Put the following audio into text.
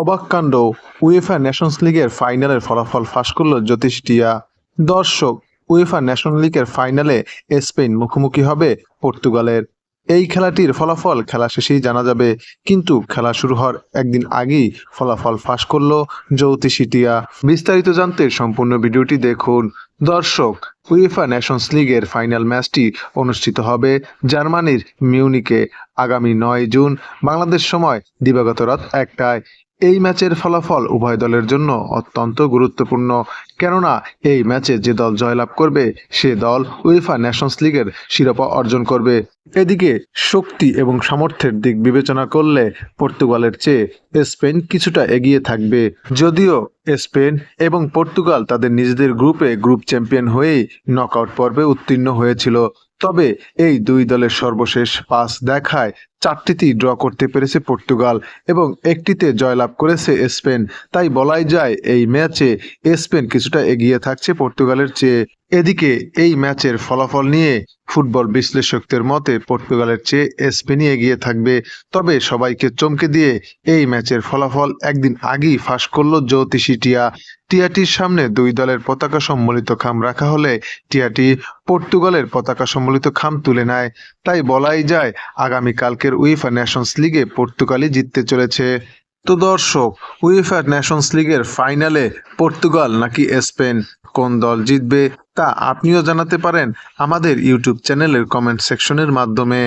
অবাক কাণ্ড, UEFA Nations লিগের ফাইনালের ফলাফল ফাঁস করল জ্যোতিষ টিয়া। দর্শক, উয়েফা ন্যাশনাল লিগের ফাইনালে স্পেন মুখোমুখি হবে পর্তুগালের। এই খেলাটির ফলাফল খেলা শেষেই জানা যাবে, কিন্তু খেলা শুরু হওয়ার একদিন আগেই ফলাফল ফাঁস করল জ্যোতিষী টিয়া। বিস্তারিত জানতে সম্পূর্ণ ভিডিওটি দেখুন। দর্শক, উয়েফা ন্যাশনস লিগের ফাইনাল ম্যাচটি অনুষ্ঠিত হবে জার্মানির মিউনিকে আগামী নয় জুন, বাংলাদেশ সময় দিবাগত রাত একটায়। এই ম্যাচের ফলাফল উভয় দলের জন্য অত্যন্ত গুরুত্বপূর্ণ। কেননা, এই ম্যাচে যে দল জয়লাভ করবে, সে দল উয়েফা ন্যাশনস লিগের শিরোপা অর্জন করবে। এদিকে শক্তি এবং সামর্থ্যের দিক বিবেচনা করলে পর্তুগালের চেয়ে স্পেন কিছুটা এগিয়ে থাকবে। যদিও স্পেন এবং পর্তুগাল তাদের নিজেদের গ্রুপে গ্রুপ চ্যাম্পিয়ন হয়েই নকআউট পর্বে উত্তীর্ণ হয়েছিল। তবে এই দুই দলের সর্বশেষ পাঁচ দেখায় চারটিতেই ড্র করতে পেরেছে পর্তুগাল এবং একটিতে জয়লাভ করেছে স্পেন। তাই বলাই যায়, এই ম্যাচে স্পেন কিছুটা এগিয়ে থাকছে পর্তুগালের চেয়ে। এদিকে এই ম্যাচের ফলাফল নিয়ে ফুটবল বিশ্লেষকদের মতে পর্তুগালের চেয়ে স্পেনই এগিয়ে থাকবে। তবে সবাইকে চমকে দিয়ে এই ম্যাচের ফলাফল একদিন আগেই ফাঁস করল জ্যোতিষী টিয়া। টিয়াটির সামনে দুই দলের পতাকা সম্বলিত খাম রাখা হলে টিয়াটি পর্তুগালের পতাকা সম্বলিত খাম তুলে নেয়। তাই বলাই যায় আগামী কালকের উইফা ন্যাশনস লিগে পর্তুগালই জিততে চলেছে। তো দর্শক উইফা ন্যাশনস লিগের ফাইনালে পর্তুগাল নাকি স্পেন? কোন দল জিতবে? তা আপনিও জানাতে পারেন আমাদের ইউটিউব চ্যানেলের কমেন্ট সেকশনের মাধ্যমে।